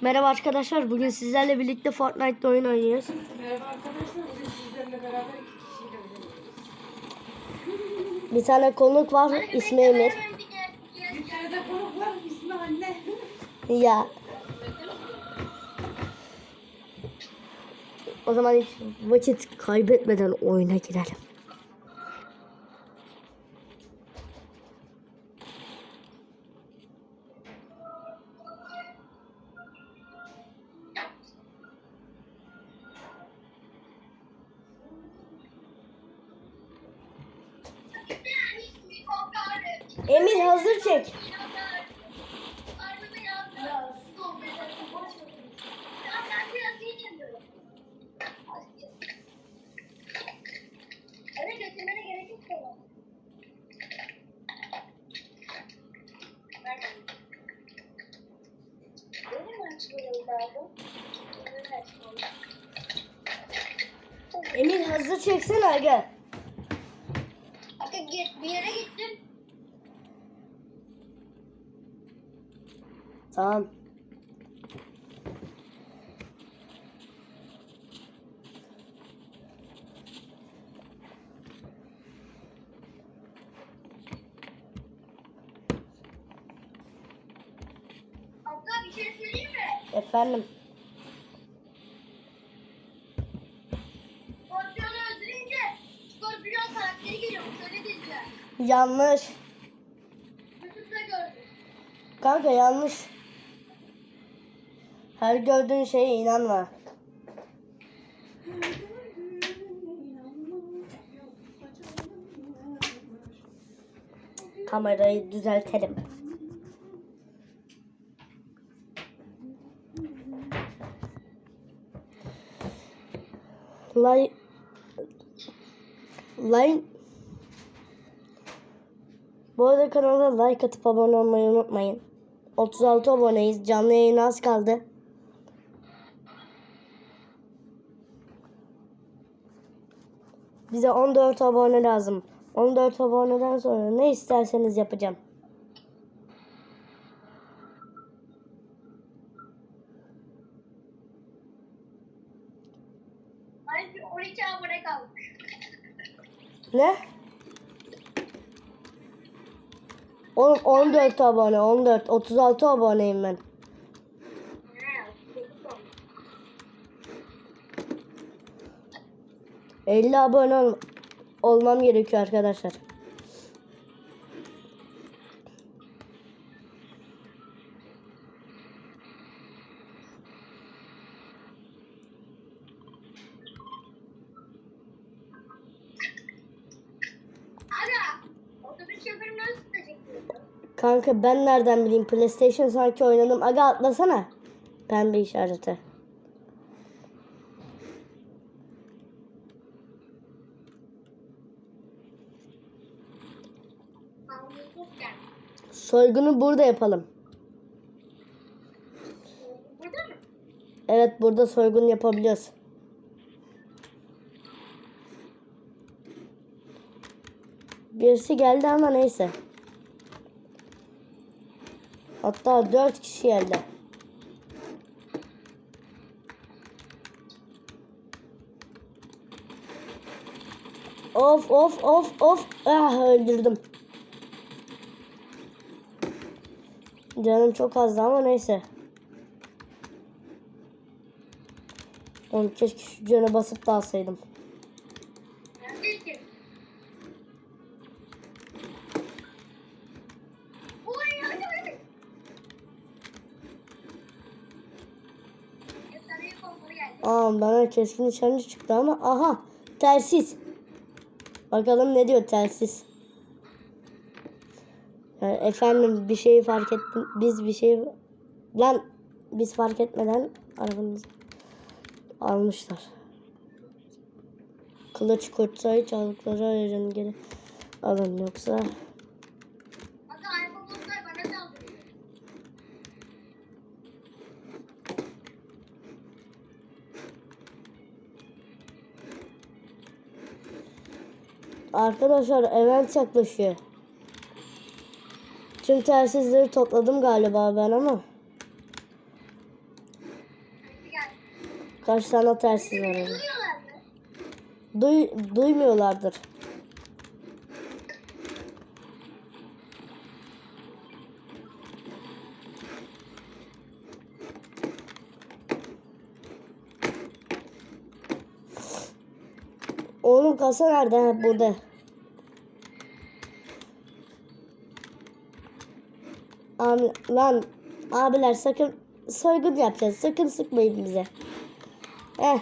Merhaba arkadaşlar. Bugün sizlerle birlikte Fortnite'da oyun oynuyoruz. Merhaba arkadaşlar. Bugün sizlerle beraber iki kişiyle oynuyoruz. Bir tane konuk var. ismi Emir. Bir tane de konuk var. İsmi anne. Ya. O zaman hiç vakit kaybetmeden oyuna girelim. Emir hazır çek. Emir hazır çeksene aga. Aga git bir yere gittim. Tamam. Abla bir şey söyleyeyim mi? Efendim. Skorpiyonu öldürünce Skorpiyon karakteri geliyor. Öyle dediler. Yanlış. YouTube'da gördüm. Kanka yanlış. Her gördüğün şeye inanma. Kamerayı düzeltelim. Like Like Bu arada kanala like atıp abone olmayı unutmayın. 36 aboneyiz. Canlı yayın az kaldı. Bize 14 abone lazım. 14 aboneden sonra ne isterseniz yapacağım. Halbuki 12 abone kalmış. Ne? Oğlum 14 abone 14 36 aboneyim ben. 50 abone ol- olmam gerekiyor arkadaşlar. Diyordu? Kanka ben nereden bileyim PlayStation sanki oynadım. Aga atlasana. Pembe işareti. Soygunu burada yapalım. Burada mı? Evet burada soygun yapabiliyoruz. Birisi geldi ama neyse. Hatta dört kişi geldi. Of of of of. Ah öldürdüm. Canım çok azdı ama neyse. Oğlum keşke şu canı basıp da alsaydım. Aa bana keskin nişancı çıktı ama aha telsiz. Bakalım ne diyor telsiz. Efendim bir şeyi fark ettim. Biz bir şey lan biz fark etmeden arabamızı almışlar. Kılıç kurtsayı çaldıkları aracını geri alın yoksa. Arkadaşlar event yaklaşıyor. Tüm telsizleri topladım galiba ben ama. Kaç tane tersiz var orada. Duy, duymuyorlardır. Oğlum kasa nerede? Burada. Abi, lan abiler sakın soygun yapacağız. Sakın sıkmayın bize. Eh.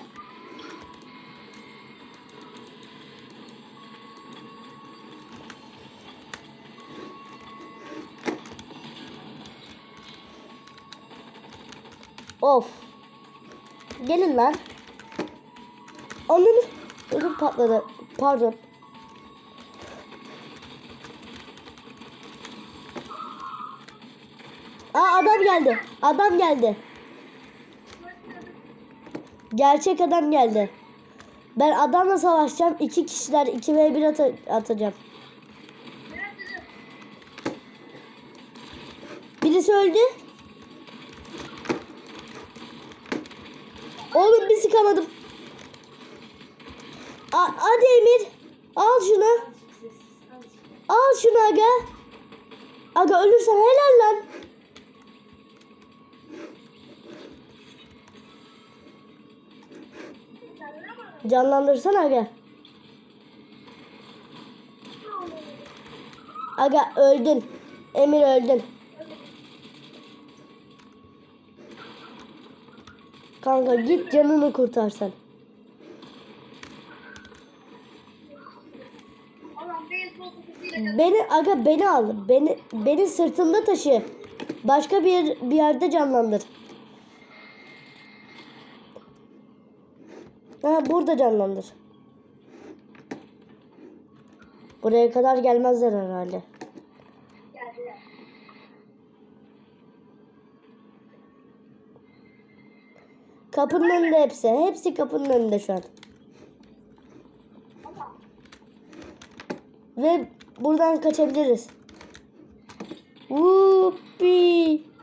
Of. Gelin lan. Onun ödüm patladı. Pardon. Geldi. Adam geldi. Gerçek adam geldi. Ben adamla savaşacağım. İki kişiler 2 v 1 ata- atacağım. Birisi öldü. Oğlum bir sıkamadım. A- hadi Emir. Al şunu. Al şunu aga. Aga ölürsen helal lan. Canlandırsana aga. Aga öldün. Emir öldün. Kanka git canını kurtar sen. Allah'ım beyzbol sopasıyla Beni aga beni al. Beni beni sırtında taşı. Başka bir bir yerde canlandır. Ha burada canlandır. Buraya kadar gelmezler herhalde. Kapının önünde hepsi. Hepsi kapının önünde şu an. Ve buradan kaçabiliriz. Whoopee.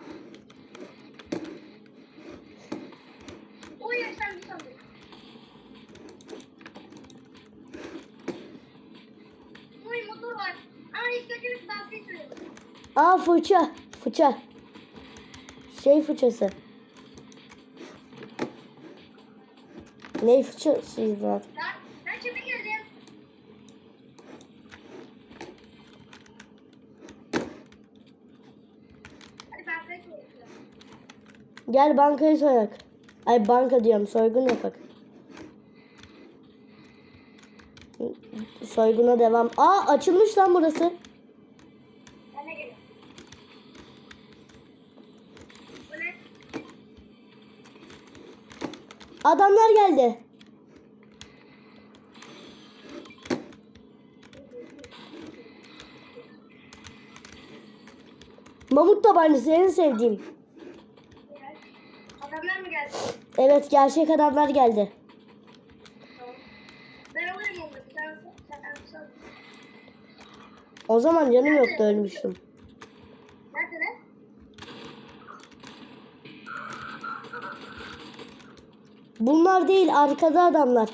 Aa fırça. Fırça. Şey fırçası. Ne fırçasıydı lan? Lan ben şimdi girdim. Hadi ben. Gel bankayı soyak. Ay banka diyorum soygun yapak. Soyguna devam. Aa açılmış lan burası. Adamlar geldi. Mamut tabancası en sevdiğim. Adamlar mı geldi? Evet gerçek adamlar geldi. Ben sen, sen, sen. O zaman canım yoktu ölmüştüm. Bunlar değil arkada adamlar.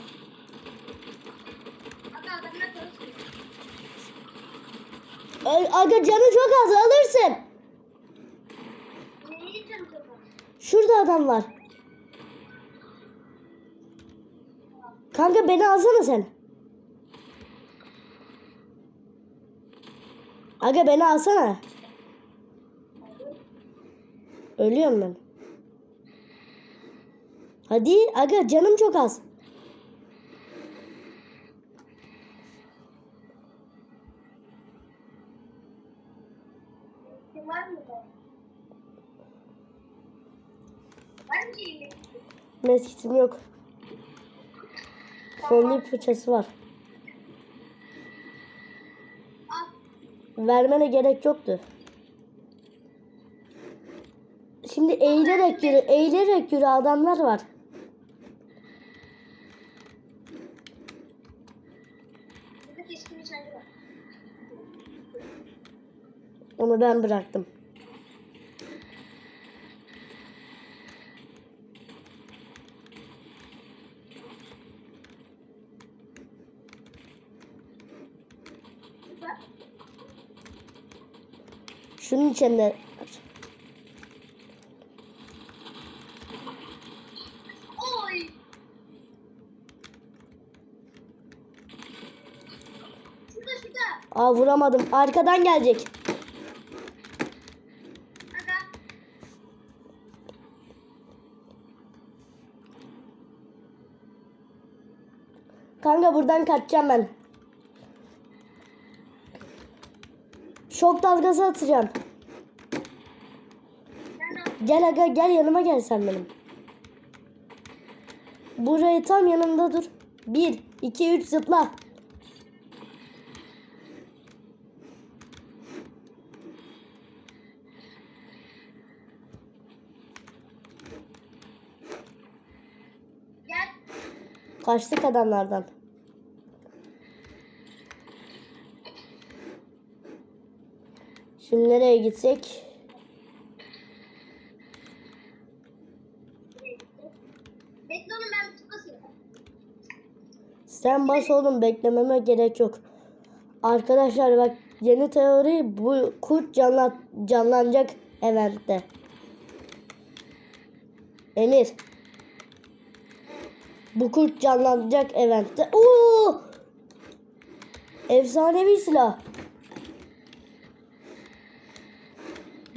Aga canı çok az alırsın. Şurada adam var. Kanka beni alsana sen. Aga beni alsana. Ölüyorum ben. Hadi aga canım çok az. Meskitim yok. Fondip fırçası var. Vermene gerek yoktu. Şimdi eğilerek yürü, eğilerek yürü adamlar var. Onu ben bıraktım. Şunun içinde Aa vuramadım. Arkadan gelecek. Buradan kaçacağım ben. Şok dalgası atacağım. Gel aga gel yanıma gel sen benim. Burayı tam yanımda dur. 1, 2, 3 zıpla. Kaçtık adamlardan. Şimdi nereye gitsek? Bekle oğlum ben tıklasın. Sen bas oğlum beklememe gerek yok. Arkadaşlar bak yeni teori bu kurt canlan canlanacak eventte. Emir. Bu kurt canlanacak eventte. Oo! Efsanevi silah.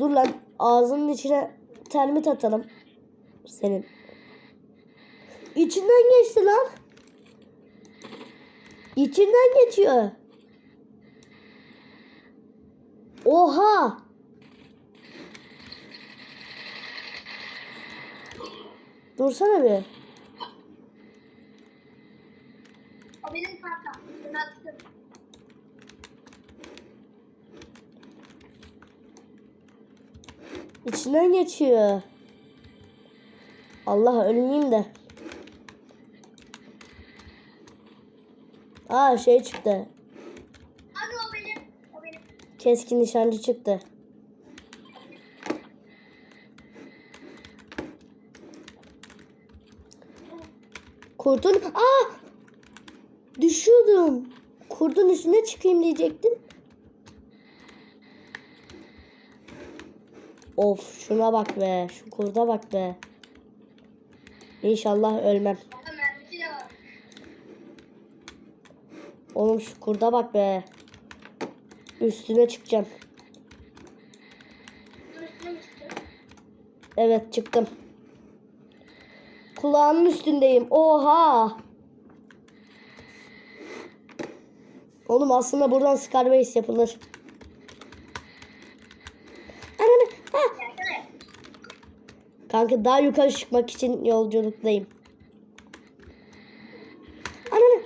Dur lan ağzının içine termit atalım. Senin. İçinden geçti lan. İçinden geçiyor. Oha! Dursana bir. O benim kankam. Ben İçinden geçiyor. Allah ölmeyeyim de. Aa şey çıktı. Abi o benim. O benim. Keskin nişancı çıktı. Kurdun. Aa! Düşüyordum. Kurdun üstüne çıkayım diyecektim. Of şuna bak be. Şu kurda bak be. İnşallah ölmem. Oğlum şu kurda bak be. Üstüne çıkacağım. Evet çıktım. Kulağının üstündeyim. Oha. Oğlum aslında buradan Scarbase yapılır. Ananı. Ha. Gelsene. Kanka daha yukarı çıkmak için yolculuktayım. Ananı.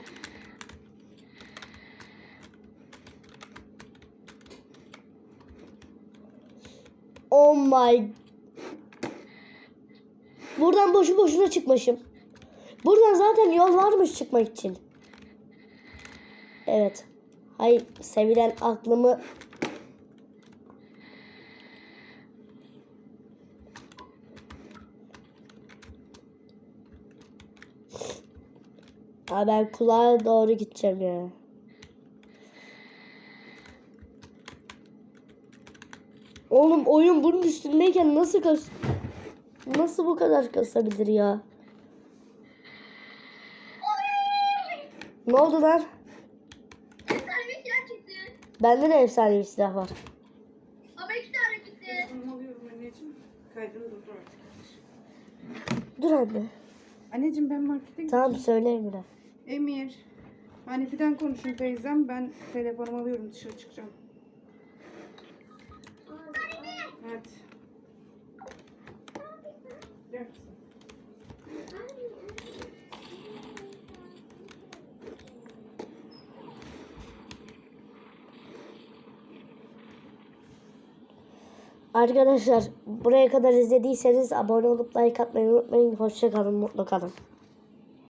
Oh my. Buradan boşu boşuna çıkmışım. Buradan zaten yol varmış çıkmak için. Evet. Hayır sevilen aklımı Aa, ben kulağa doğru gideceğim ya. Oğlum oyun bunun üstündeyken nasıl kas nasıl bu kadar kasabilir ya? Ne oldu lan? Efsane bir silah çıktı. Bende de efsane bir silah var. Ama iki tane anneciğim. Kaydını durdur artık. Dur anne. Anneciğim ben markete Tamam söyle Emre. Emir. Hanife'den konuşun teyzem. Ben telefonumu alıyorum dışarı çıkacağım. Evet. Gel. Arkadaşlar buraya kadar izlediyseniz abone olup like atmayı unutmayın. Hoşça kalın, mutlu kalın.